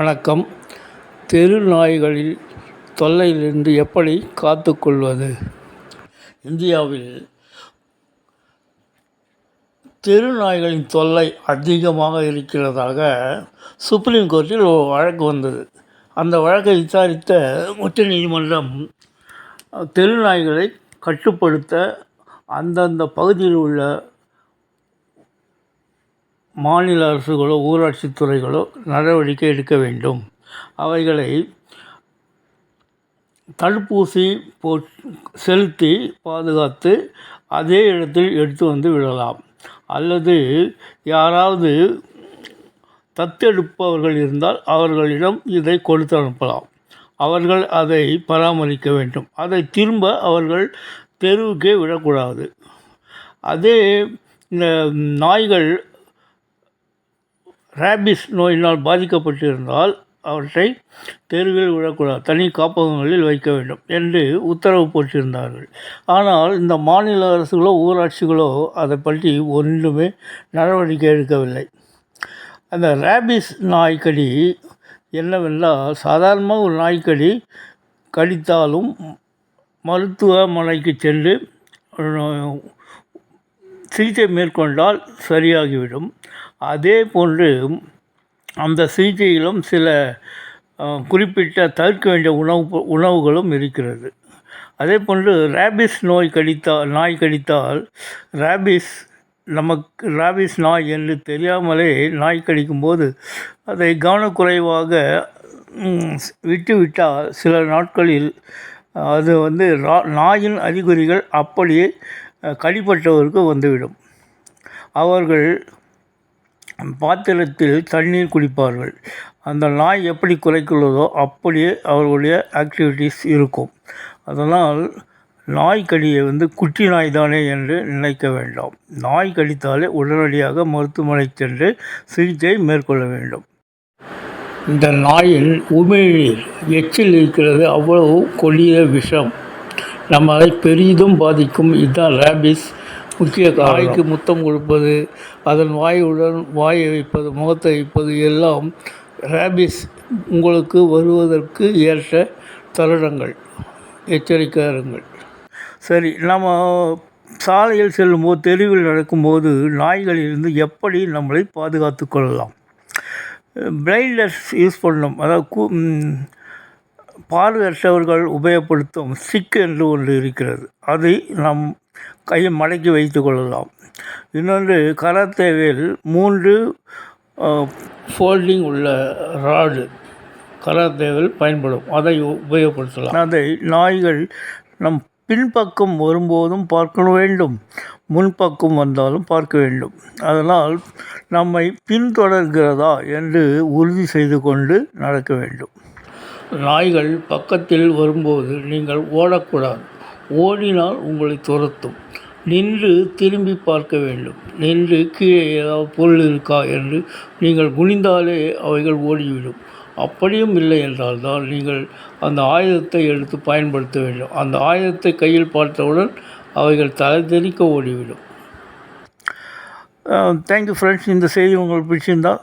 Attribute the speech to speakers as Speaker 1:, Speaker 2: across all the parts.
Speaker 1: வணக்கம். தெரு நாய்களில் தொல்லையிலிருந்து எப்படி காத்துக்கொள்வது? இந்தியாவில் தெரு நாய்களின் தொல்லை அதிகமாக இருக்கிறதாக சுப்ரீம் கோர்ட்டில் ஒரு வழக்கு வந்தது. அந்த வழக்கை விசாரித்த உச்சநீதிமன்றம் தெரு நாய்களை கட்டுப்படுத்த அந்தந்த பகுதியில் உள்ள மாநில அரசுகளோ ஊராட்சித் துறைகளோ நடவடிக்கை எடுக்க வேண்டும். அவைகளை தடுப்பூசி போட் செலுத்தி பாதுகாத்து அதே இடத்தில் எடுத்து வந்து விடலாம். அல்லது யாராவது தத்தெடுப்பவர்கள் இருந்தால் அவர்களிடம் இதை கொடுத்து அனுப்பலாம். அவர்கள் அதை பராமரிக்க வேண்டும். அதை திரும்ப அவர்கள் தெருவுக்கே விடக்கூடாது. அதே இந்த நாய்கள் ரேபிஸ் நோயினால் பாதிக்கப்பட்டிருந்தால் அவற்றை தெருவில் விடக்கூடாது தனி காப்பகங்களில் வைக்க வேண்டும் என்று உத்தரவு போட்டிருந்தார்கள். ஆனால் இந்த மாநில அரசுகளோ ஊராட்சிகளோ அதை பற்றி ஒன்றுமே நடவடிக்கை எடுக்கவில்லை. அந்த ரேபிஸ் நாய்க்கடி என்னவென்றால் சாதாரணமாக ஒரு நாய்க்கடி கடித்தாலும் மருத்துவமனைக்கு சென்று சிகிச்சை மேற்கொண்டால் சரியாகிவிடும். அதே போன்று அந்த சிகிச்சையிலும் சில குறிப்பிட்ட தவிர்க்க வேண்டிய உணவு உணவுகளும் இருக்கிறது. அதே போன்று ரேபிஸ் நோய் கடித்தால் நாய் கடித்தால் ரேபிஸ் நமக்கு ரேபிஸ் நாய் என்று தெரியாமலே நாய் கடிக்கும்போது அதை கவனக்குறைவாக விட்டுவிட்டால் சில நாட்களில் அது வந்து நாயின் அறிகுறிகள் அப்படியே கடிப்பட்டவருக்கு வந்துவிடும். அவர்கள் பாத்திரத்தில் தண்ணீர் குடிப்பார்கள். அந்த நாய் எப்படி குறைக்குள்ளதோ அப்படியே அவர்களுடைய ஆக்டிவிட்டீஸ் இருக்கும். அதனால் நாய் கடியை வந்து குட்டி நாய் தானே என்று நினைக்க வேண்டாம். நாய் கடித்தாலே உடனடியாக மருத்துவமனை சென்று சிகிச்சை மேற்கொள்ள வேண்டும். இந்த நாயின் உமிழ்நீர் எச்சில் இருக்கிறது அவ்வளவு கொடிய விஷம். நம்மளை பெரிதும் பாதிக்கும். இதுதான் ரேபிஸ் முக்கிய காய்க்கு முத்தம் கொடுப்பது அதன் வாயுடன் வாயை வைப்பது முகத்தை வைப்பது எல்லாம் ரேபிஸ் உங்களுக்கு வருவதற்கு ஏற்ற தருணங்கள். எச்சரிக்கையாருங்கள் சரி நம்ம சாலையில் செல்லும்போது தெருவில் நடக்கும்போது நாய்களிலிருந்து எப்படி நம்மளை பாதுகாத்து கொள்ளலாம்? பிளைண்டர்ஸ் யூஸ் பண்ணணும். அதாவது கூ பார்வையற்றவர்கள் உபயோகப்படுத்தும் ஸ்டிக் என்று ஒன்று இருக்கிறது. அதை நம் கையை மடக்கி வைத்து கொள்ளலாம். இன்னொன்று கராத்தேவில் மூன்று ஃபோல்டிங் உள்ள ராடு கராத்தேவில் பயன்படும். அதை உபயோகப்படுத்தலாம். அதை நாய்கள் நம் பின்பக்கம் வரும்போதும் பார்க்க வேண்டும். முன்பக்கம் வந்தாலும் பார்க்க வேண்டும். அதனால் நம்மை பின்தொடர்கிறதா என்று உறுதி செய்து கொண்டு நடக்க வேண்டும். நாய்கள் பக்கத்தில் வரும்போது நீங்கள் ஓடக்கூடாது. ஓடினால் உங்களை துரத்தும். நின்று திரும்பி பார்க்க வேண்டும். நின்று கீழே ஏதாவது பொருள் இருக்கா என்று நீங்கள் குனிந்தாலே அவைகள் ஓடிவிடும். அப்படியும் இல்லை என்றால் தான் நீங்கள் அந்த ஆயுதத்தை எடுத்து பயன்படுத்த வேண்டும். அந்த ஆயுதத்தை கையில் பார்த்தவுடன் அவைகள் தலை தெறிக்க ஓடிவிடும். தேங்க்யூ ஃப்ரெண்ட்ஸ் இந்த செய்தி உங்களுக்கு பிடிச்சிருந்தால்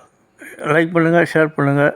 Speaker 1: லைக் பண்ணுங்கள் ஷேர் பண்ணுங்கள்